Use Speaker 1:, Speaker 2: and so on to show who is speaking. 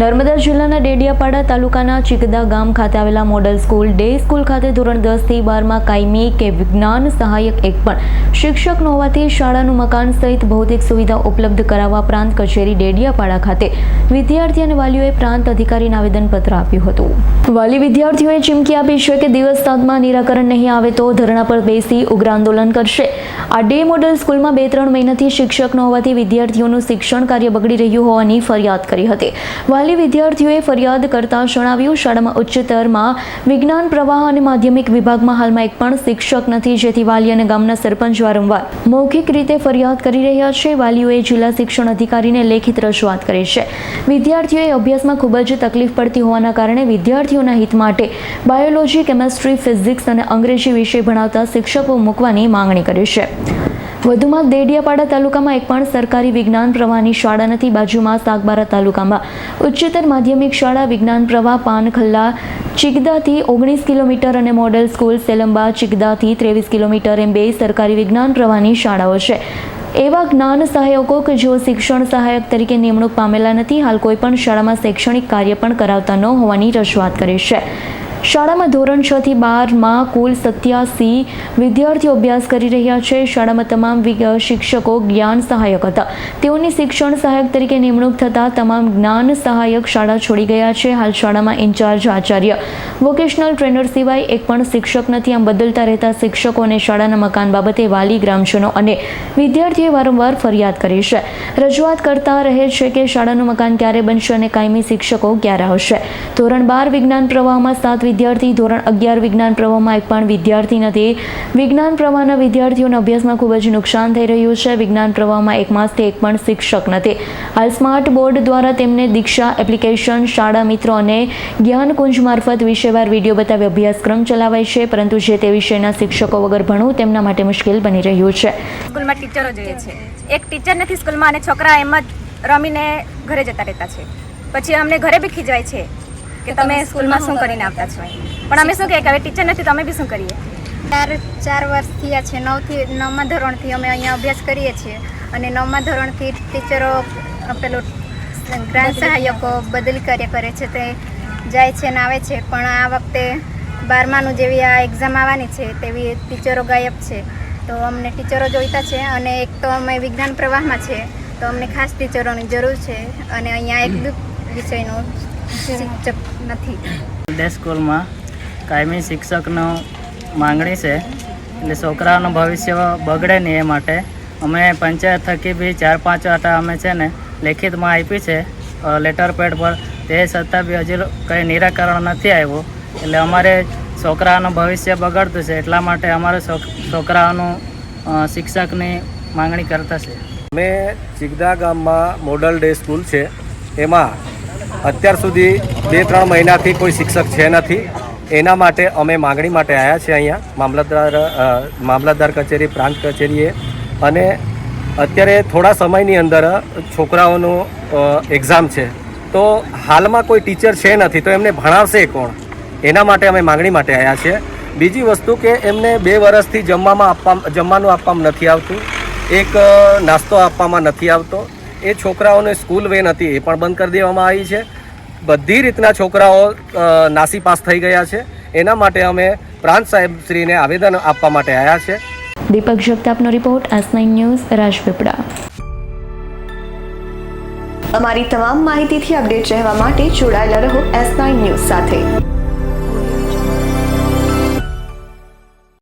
Speaker 1: નર્મદા જિલ્લાના ડેડિયાપાડા તાલુકાના ચિકદા ગામ ખાતે આવેલા મોડલ સ્કૂલ, ડે સ્કૂલ ખાતે ધોરણ દસથી બારમાં કાયમી કે વિજ્ઞાન સહાયક એક પણ શિક્ષક ન હોવાથી શાળાનું મકાન સહિત ભૌતિક સુવિધા ઉપલબ્ધ કરાવવા પ્રાંત કચેરી ડેડિયાપાડા ખાતે વિદ્યાર્થી અને વાલીઓએ પ્રાંત અધિકારીને આવેદનપત્ર આપ્યું હતું. વાલી વિદ્યાર્થીઓએ ચીમકી આપી છે કે દિવસ સાતમાં નિરાકરણ નહીં આવે તો ધરણા પર બેસી ઉગ્ર આંદોલન કરશે. આ ડે મોડલ સ્કૂલમાં બે ત્રણ મહિનાથી શિક્ષક ન હોવાથી વિદ્યાર્થીઓનું શિક્ષણ કાર્ય બગડી રહ્યું હોવાની ફરિયાદ કરી હતી. વાલી વિદ્યાર્થીઓએ ફરિયાદ કરતા જણાવ્યું શાળામાં ઉચ્ચતરમાં વિજ્ઞાન, પ્રવાહ અને માધ્યમિક વિભાગમાં હાલમાં એક પણ શિક્ષક નથી, જેથી વાલી અને ગામના સરપંચ વારંવાર મૌખિક રીતે ફરિયાદ કરી રહ્યા છે. વાલીઓએ જિલ્લા શિક્ષણ અધિકારીને લેખિત રજૂઆત કરી છે. વિદ્યાર્થીઓએ અભ્યાસમાં ખૂબ જ તકલીફ પડતી હોવાના કારણે વિદ્યાર્થીઓના હિત માટે બાયોલોજી, કેમેસ્ટ્રી, ફિઝિક્સ અને અંગ્રેજી વિષય ભણાવતા શિક્ષકો મૂકવાની માંગણી કરી છે. વધુમાં દેડિયાપાડા તાલુકામાં એક પણ સરકારી વિજ્ઞાન પ્રવાહની શાળા નથી, બાજુમાં સાગબારા તાલુકામાં. ઉચ્ચતર માધ્યમિક શાળા વિજ્ઞાન પ્રવાહ પાનખલ્લા ચિગદાથી ઓગણીસ કિલોમીટર અને મોડેલ સ્કૂલ સેલંબા ચિગદાથી ત્રેવીસ કિલોમીટર એમ બે સરકારી વિજ્ઞાન પ્રવાહની શાળાઓ છે. એવા જ્ઞાન સહાયકો કે જેઓ શિક્ષણ સહાયક તરીકે નિમણૂક પામેલા નથી, હાલ કોઈ પણ શાળામાં શૈક્ષણિક કાર્ય પણ કરાવતા ન હોવાની રજૂઆત કરી છે. શાળામાં ધોરણ છ થી બારમાં કુલ સત્યાસી વિદ્યાર્થીઓ અભ્યાસ કરી રહ્યા છે. શાળામાં તમામ શિક્ષકો જ્ઞાન સહાયક હતા. તેઓની શિક્ષણ સહાયક તરીકે નિમણૂક થતાં તમામ જ્ઞાન સહાયક શાળા છોડી ગયા છે. હાલ શાળામાં ઇન્ચાર્જ આચાર્ય, વોકેશનલ ટ્રેનર સિવાય એક પણ શિક્ષક નથી. આમ બદલતા રહેતા શિક્ષકો અને શાળાના મકાન બાબતે વાલી ગ્રામજનો અને વિદ્યાર્થીઓએ વારંવાર ફરિયાદ કરી છે. રજૂઆત કરતા રહે છે કે શાળાનું મકાન ક્યારે બનશે અને કાયમી શિક્ષકો ક્યારે આવશે ધોરણ બાર વિજ્ઞાન પ્રવાહમાં સાત વિદ્યાર્થી, ધોરણ અગિયાર વિજ્ઞાન પ્રવાહમાં એક પણ વિદ્યાર્થી નથી. વિજ્ઞાન પ્રવાહના વિદ્યાર્થીઓના અભ્યાસમાં ખૂબ જ નુકસાન થઈ રહ્યું છે. વિજ્ઞાન પ્રવાહમાં એક માસથી એક પણ શિક્ષક નથી. હાલ સ્માર્ટ બોર્ડ દ્વારા તેમને દીક્ષા એપ્લિકેશન, શાળા મિત્રો અને જ્ઞાનકુંજ મારફત વિષયવાર વીડિયો બતાવી અભ્યાસક્રમ ચલાવાય છે. પરંતુ જે તે વિષયના શિક્ષકો વગર ભણવું તેમના માટે મુશ્કેલ બની રહ્યું છે.
Speaker 2: સ્કૂલમાં ટીચરો જોઈએ છે. એક ટીચર નથી સ્કૂલમાં અને છોકરા એમ જ રમીને ઘરે જતા રહેતા છે. પછી અમને ઘરે બી ખીજવાય છે કે તમે સ્કૂલમાં શું કરીને આવતા છો પણ અમે શું કહે કે હવે ટીચર નથી તમે બી શું કરીએ?
Speaker 3: ચાર ચાર વર્ષ થયા છે. નવથી નવમા ધોરણથી અમે અહીંયા અભ્યાસ કરીએ છીએ. અને નવમા ધોરણથી ટીચરો પેલું ગ્રાન્ટ સહાયકો બદલી કાર્ય કરે છે. તે જાય છે ને આવે છે. પણ આ વખતે બારમાનું જેવી આ એક્ઝામ આવવાની છે તેવી ટીચરો ગાયબ છે. તો અમને ટીચરો જોઈતા છે અને એક તો અમે વિજ્ઞાન પ્રવાહમાં છે. તો અમને ખાસ ટીચરોની જરૂર છે અને અહીંયા એક વિષયનો શિક્ષક નથી.
Speaker 4: ડે સ્કૂલમાં કાયમી શિક્ષકનો માંગણી છે. એટલે છોકરાઓનું ભવિષ્ય બગડે નહીં એ માટે અમે પંચાયત થકી બી ચાર પાંચ વાર અમે છે ને લેખિતમાં આપી છે લેટર પેડ પર. તે છતાં બી હજી કંઈ નિરાકરણ નથી આવ્યું. એટલે અમારે છોકરાઓનું ભવિષ્ય બગડતું છે. એટલા માટે અમારે છોકરાઓનું શિક્ષકની માંગણી કરતા છે.
Speaker 5: અમે ચિગદા ગામમાં મોડલ ડે સ્કૂલ છે. એમાં અત્યાર સુધી બે ત્રણ મહિનાથી કોઈ શિક્ષક છે નથી. એના માટે અમે માગણી માટે આવ્યા છે અહીંયા, મામલતદાર મામલતદાર કચેરી, પ્રાંત કચેરીએ. અને અત્યારે થોડા સમયની અંદર છોકરાઓનું એક્ઝામ છે. તો હાલમાં કોઈ ટીચર છે નથી, તો એમને ભણાવશે કોણ? એના માટે અમે માગણી માટે આવ્યા છે બીજી વસ્તુ કે એમને બે વર્ષથી જમવામાં આપવા, જમવાનું આપવામાં નથી આવતું. એક નાસ્તો આપવામાં નથી આવતો. એ છોકરાઓને સ્કૂલ વેન હતી એ પણ બંધ કરી દેવામાં આવી છે. બધી રીતના છોકરાઓ નાસી પાસ થઈ ગયા છે. એના માટે અમે પ્રાંત સાહેબશ્રીને આવેદન આપવા માટે આવ્યા છે.
Speaker 1: Deepak જગતાપનો report S nine news Rajpipla.
Speaker 6: અમારી તમામ માહિતીથી અપડેટ રહેવા માટે જોડાયેલા રહો એસ નાઇન ન્યૂઝ સાથે.